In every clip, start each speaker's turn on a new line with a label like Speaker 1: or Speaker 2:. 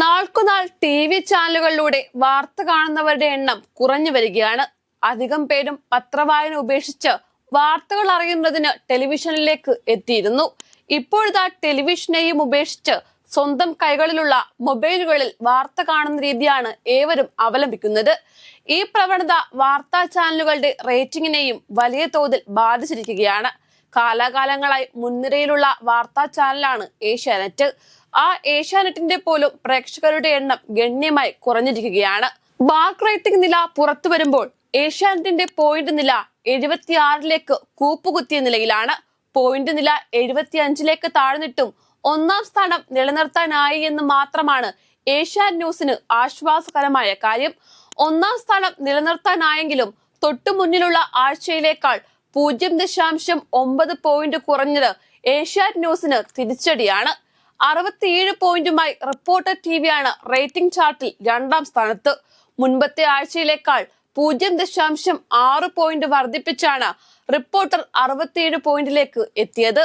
Speaker 1: നാൾക്കുനാൾ T V ചാനലുകളിലൂടെ വാർത്ത കാണുന്നവരുടെ എണ്ണം കുറഞ്ഞു വരികയാണ്. അധികം പേരും പത്രവായന ഉപേക്ഷിച്ച് വാർത്തകൾ അറിയുന്നതിന് ടെലിവിഷനിലേക്ക് എത്തിയിരുന്നു. ഇപ്പോഴത്തെ ടെലിവിഷനെയും ഉപേക്ഷിച്ച് സ്വന്തം കൈകളിലുള്ള മൊബൈലുകളിൽ വാർത്ത കാണുന്ന രീതിയാണ് ഏവരും അവലംബിക്കുന്നത്. ഈ പ്രവണത വാർത്താ ചാനലുകളുടെ റേറ്റിംഗിനെയും വലിയ തോതിൽ ബാധിച്ചിരിക്കുകയാണ്. കാലാകാലങ്ങളായി മുൻനിരയിലുള്ള വാർത്താ ചാനലാണ് ഏഷ്യാനെറ്റ്. ആ ഏഷ്യാനെറ്റിന്റെ പോലും പ്രേക്ഷകരുടെ എണ്ണം ഗണ്യമായി കുറഞ്ഞിരിക്കുകയാണ്. ബാർക്ക് റേറ്റിംഗ് നില പുറത്തു വരുമ്പോൾ ഏഷ്യാനെറ്റിന്റെ പോയിന്റ് നില എഴുപത്തിയാറിലേക്ക് കൂപ്പുകുത്തിയ നിലയിലാണ്. പോയിന്റ് നില എഴുപത്തിയഞ്ചിലേക്ക് താഴ്ന്നിട്ടും ഒന്നാം സ്ഥാനം നിലനിർത്താനായി എന്ന് മാത്രമാണ് ഏഷ്യാൻ ന്യൂസിന് ആശ്വാസകരമായ കാര്യം. ഒന്നാം സ്ഥാനം നിലനിർത്താനായെങ്കിലും തൊട്ടു മുന്നിലുള്ള ആഴ്ചയിലേക്കാൾ പൂജ്യം ദശാംശം ഒമ്പത് പോയിന്റ് കുറഞ്ഞത് ഏഷ്യാൻ ന്യൂസിന് തിരിച്ചടിയാണ്. അറുപത്തിയേഴ് പോയിന്റുമായി റിപ്പോർട്ടർ ടി വിയാണ് റേറ്റിംഗ് ചാർട്ടിൽ രണ്ടാം സ്ഥാനത്ത്. മുൻപത്തെ ആഴ്ചയിലേക്കാൾ പൂജ്യം ദശാംശം ആറ് പോയിന്റ് വർദ്ധിപ്പിച്ചാണ് റിപ്പോർട്ടർ അറുപത്തിയേഴ് പോയിന്റിലേക്ക് എത്തിയത്.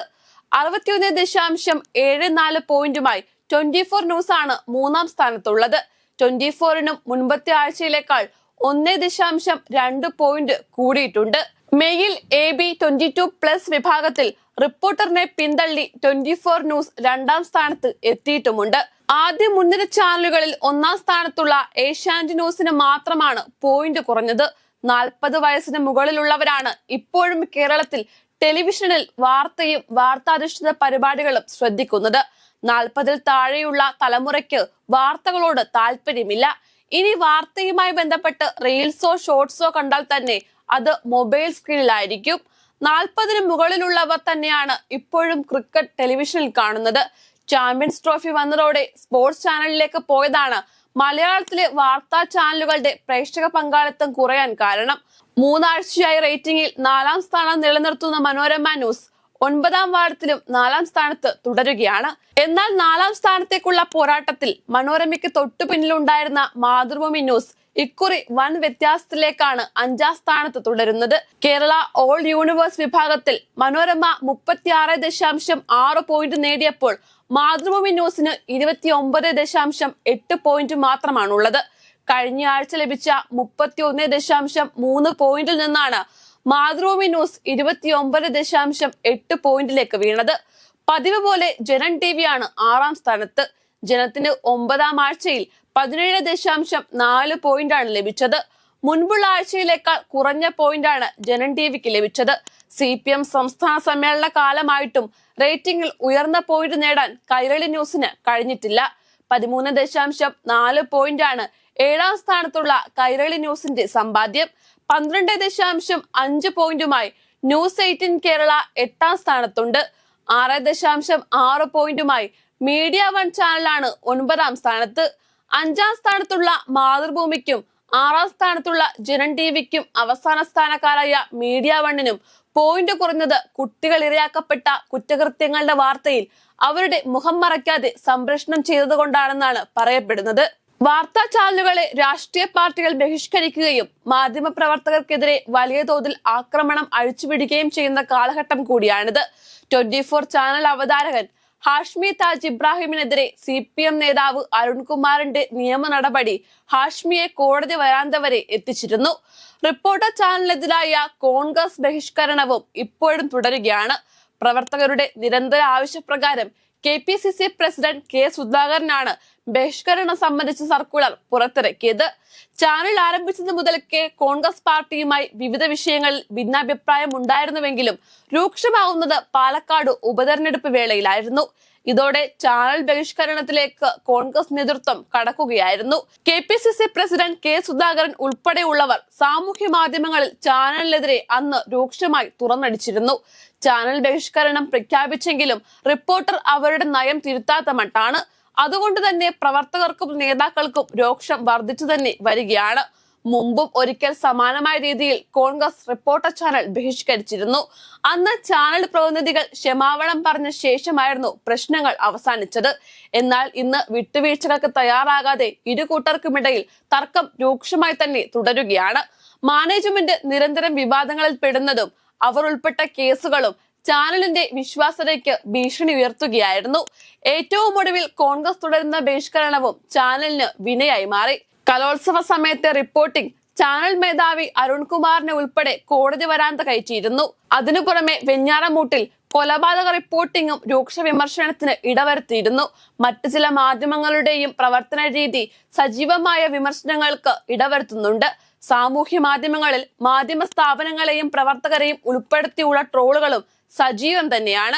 Speaker 1: അറുപത്തിയൊന്ന് ദശാംശം ഏഴ് നാല് പോയിന്റുമായി ട്വന്റി ഫോർ ന്യൂസ് ആണ് മൂന്നാം സ്ഥാനത്തുള്ളത്. ട്വന്റി ഫോറിനും മുൻപത്തെ ആഴ്ചയിലേക്കാൾ ഒന്ന് ദശാംശം രണ്ട് പോയിന്റ് കൂടിയിട്ടുണ്ട്. Male A B twenty two plus വിഭാഗത്തിൽ റിപ്പോർട്ടറിനെ പിന്തള്ളി ട്വന്റി ഫോർ ന്യൂസ് രണ്ടാം സ്ഥാനത്ത് എത്തിയിട്ടുമുണ്ട്. ആദ്യ മുൻനിര ചാനലുകളിൽ ഒന്നാം സ്ഥാനത്തുള്ള ഏഷ്യാനെറ്റ് ന്യൂസിന് മാത്രമാണ് പോയിന്റ് കുറഞ്ഞത്. നാൽപ്പത് വയസ്സിന് മുകളിലുള്ളവരാണ് ഇപ്പോഴും കേരളത്തിൽ ടെലിവിഷനിൽ വാർത്തയും വാർത്താധിഷ്ഠിത പരിപാടികളും ശ്രദ്ധിക്കുന്നത്. നാൽപ്പതിൽ താഴെയുള്ള തലമുറയ്ക്ക് വാർത്തകളോട് താല്പര്യമില്ല ഇനി വാർത്തയുമായി ബന്ധപ്പെട്ട് റീൽസോ ഷോർട്സോ കണ്ടാൽ തന്നെ അത് മൊബൈൽ സ്ക്രീനിലായിരിക്കും. നാൽപ്പതിന് മുകളിലുള്ളവർ തന്നെയാണ് ഇപ്പോഴും ക്രിക്കറ്റ് ടെലിവിഷനിൽ കാണുന്നത്. ചാമ്പ്യൻസ് ട്രോഫി വന്നതോടെ സ്പോർട്സ് ചാനലിലേക്ക് പോയതാണ് മലയാളത്തിലെ വാർത്താ ചാനലുകളുടെ പ്രേക്ഷക പങ്കാളിത്തം കുറയാൻ കാരണം. മൂന്നാഴ്ചയായി റേറ്റിംഗിൽ നാലാം സ്ഥാനം നിലനിർത്തുന്ന മനോരമ ന്യൂസ് ഒൻപതാം വാർഡത്തിലും നാലാം സ്ഥാനത്ത് തുടരുകയാണ്. എന്നാൽ നാലാം സ്ഥാനത്തേക്കുള്ള പോരാട്ടത്തിൽ മനോരമയ്ക്ക് തൊട്ടു പിന്നിലുണ്ടായിരുന്ന മാതൃഭൂമി ന്യൂസ് ഇക്കുറി വൻ വ്യത്യാസത്തിലേക്കാണ് അഞ്ചാം സ്ഥാനത്ത് തുടരുന്നത്. കേരള ഓൾ യൂണിവേഴ്സ് വിഭാഗത്തിൽ മനോരമ മുപ്പത്തിയാറ് ദശാംശം ആറ് പോയിന്റ് നേടിയപ്പോൾ മാതൃഭൂമി ന്യൂസിന് ഇരുപത്തി ഒമ്പത് ദശാംശം എട്ട് പോയിന്റ് മാത്രമാണുള്ളത്. കഴിഞ്ഞ ആഴ്ച ലഭിച്ച മുപ്പത്തി ഒന്ന് ദശാംശം മൂന്ന് പോയിന്റിൽ നിന്നാണ് മാതൃഭൂമി ന്യൂസ് ഇരുപത്തിയൊമ്പത് ദശാംശം എട്ട് പോയിന്റിലേക്ക് വീണത്. പതിവ് പോലെ ജനൻ ടി ആണ് ആറാം സ്ഥാനത്ത്. ജനത്തിന് ഒമ്പതാം ആഴ്ചയിൽ പതിനേഴ് ദശാംശം നാല് പോയിന്റാണ് ലഭിച്ചത്. മുൻപുള്ള ആഴ്ചയിലേക്കാൾ കുറഞ്ഞ പോയിന്റാണ് ജനൻ ടി വിക്ക് ലഭിച്ചത്. സി പി എം സംസ്ഥാന സമ്മേളന കാലമായിട്ടും റേറ്റിംഗിൽ ഉയർന്ന പോയിന്റ് നേടാൻ കൈരളി ന്യൂസിന് കഴിഞ്ഞിട്ടില്ല. പതിമൂന്ന് ദശാംശം നാല് പോയിന്റാണ് ഏഴാം സ്ഥാനത്തുള്ള കൈരളി ന്യൂസിന്റെ സമ്പാദ്യം. പന്ത്രണ്ട് ദശാംശം അഞ്ച് പോയിന്റുമായി ന്യൂസ് എയ്റ്റീൻ കേരള എട്ടാം സ്ഥാനത്തുണ്ട്. ആറ് ദശാംശം ആറ് പോയിന്റുമായി മീഡിയ വൺ ചാനലാണ് ഒൻപതാം സ്ഥാനത്ത്. അഞ്ചാം സ്ഥാനത്തുള്ള മാതൃഭൂമിക്കും ആറാം സ്ഥാനത്തുള്ള ജനൻ ടി വിക്കും അവസാന സ്ഥാനക്കാരായ മീഡിയ വണ്ണിനും പോയിന്റ് കുറഞ്ഞത് കുട്ടികൾ ഇരയാക്കപ്പെട്ട കുറ്റകൃത്യങ്ങളുടെ വാർത്തയിൽ അവരുടെ മുഖം മറയ്ക്കാതെ സംപ്രേഷണം ചെയ്തതുകൊണ്ടാണെന്നാണ് പറയപ്പെടുന്നത്. വാർത്താ ചാനലുകളെ രാഷ്ട്രീയ പാർട്ടികൾ ബഹിഷ്കരിക്കുകയും മാധ്യമപ്രവർത്തകർക്കെതിരെ വലിയ തോതിൽ ആക്രമണം അഴിച്ചുവിടുകയും ചെയ്യുന്ന കാലഘട്ടം കൂടിയാണിത്. ട്വന്റി ഫോർ ചാനൽ അവതാരകൻ ഹാഷ്മി താജ് ഇബ്രാഹിമിനെതിരെ സി പി എം നേതാവ് അരുൺകുമാറിന്റെ നിയമ നടപടി ഹാഷ്മിയെ കോടതി വരാന്ത വരെ എത്തിച്ചിരുന്നു. റിപ്പോർട്ടർ ചാനലിനെതിരായ കോൺഗ്രസ് ബഹിഷ്കരണവും ഇപ്പോഴും തുടരുകയാണ്. പ്രവർത്തകരുടെ നിരന്തര ആവശ്യപ്രകാരം K P C C president K സുധാകരനാണ് ബഹിഷ്കരണം സംബന്ധിച്ച സർക്കുലർ പുറത്തിറക്കിയത്. ചാനൽ ആരംഭിച്ചത് മുതൽക്കേ കോൺഗ്രസ് പാർട്ടിയുമായി വിവിധ വിഷയങ്ങളിൽ ഭിന്നാഭിപ്രായം ഉണ്ടായിരുന്നുവെങ്കിലും രൂക്ഷമാവുന്നത് പാലക്കാട് ഉപതെരഞ്ഞെടുപ്പ് വേളയിലായിരുന്നു. ഇതോടെ ചാനൽ ബഹിഷ്കരണത്തിലേക്ക് കോൺഗ്രസ് നേതൃത്വം കടക്കുകയായിരുന്നു. K P C C president K Sudhakaran ഉൾപ്പെടെയുള്ളവർ സാമൂഹ്യ മാധ്യമങ്ങളിൽ ചാനലിനെതിരെ അന്ന് രൂക്ഷമായി തുറന്നടിച്ചിരുന്നു. ചാനൽ ബഹിഷ്കരണം പ്രഖ്യാപിച്ചെങ്കിലും റിപ്പോർട്ടർ അവരുടെ നയം തിരുത്താത്ത മട്ടാണ്. അതുകൊണ്ട് തന്നെ പ്രവർത്തകർക്കും നേതാക്കൾക്കും രോക്ഷം വർദ്ധിച്ചു തന്നെ വരികയാണ്. മുമ്പും ഒരിക്കൽ സമാനമായ രീതിയിൽ കോൺഗ്രസ് റിപ്പോർട്ടർ ചാനൽ ബഹിഷ്കരിച്ചിരുന്നു. അന്ന് ചാനൽ പ്രതിനിധികൾ ക്ഷമാവളം പറഞ്ഞ ശേഷമായിരുന്നു പ്രശ്നങ്ങൾ അവസാനിച്ചത്. എന്നാൽ ഇന്ന് വിട്ടുവീഴ്ചകൾക്ക് തയ്യാറാകാതെ ഇരു കൂട്ടർക്കുമിടയിൽ തർക്കം രൂക്ഷമായി തന്നെ തുടരുകയാണ്. മാനേജ്മെന്റ് നിരന്തരം വിവാദങ്ങളിൽ പെടുന്നതും അവർ ഉൾപ്പെട്ട കേസുകളും ചാനലിന്റെ വിശ്വാസ്യതയ്ക്ക് ഭീഷണി ഉയർത്തുകയായിരുന്നു. ഏറ്റവും ഒടുവിൽ കോൺഗ്രസ് തുടരുന്ന ബഹിഷ്കരണവും ചാനലിന് വിനയായി മാറി. കലോത്സവ സമയത്തെ റിപ്പോർട്ടിംഗ് ചാനൽ മേധാവി അരുൺകുമാറിനെ ഉൾപ്പെടെ കോടതി വരാന്ത കയറ്റിയിരുന്നു. അതിനു പുറമെ വെഞ്ഞാറമൂട്ടിൽ കൊലപാതക റിപ്പോർട്ടിങ്ങും രൂക്ഷ വിമർശനത്തിന് ഇടവരുത്തിയിരുന്നു. മറ്റു ചില മാധ്യമങ്ങളുടെയും പ്രവർത്തന രീതി സജീവമായ വിമർശനങ്ങൾക്ക് ഇടവരുത്തുന്നുണ്ട്. സാമൂഹ്യ മാധ്യമങ്ങളിൽ മാധ്യമ സ്ഥാപനങ്ങളെയും പ്രവർത്തകരെയും ഉൾപ്പെടുത്തിയുള്ള ട്രോളുകളും സജീവം തന്നെയാണ്.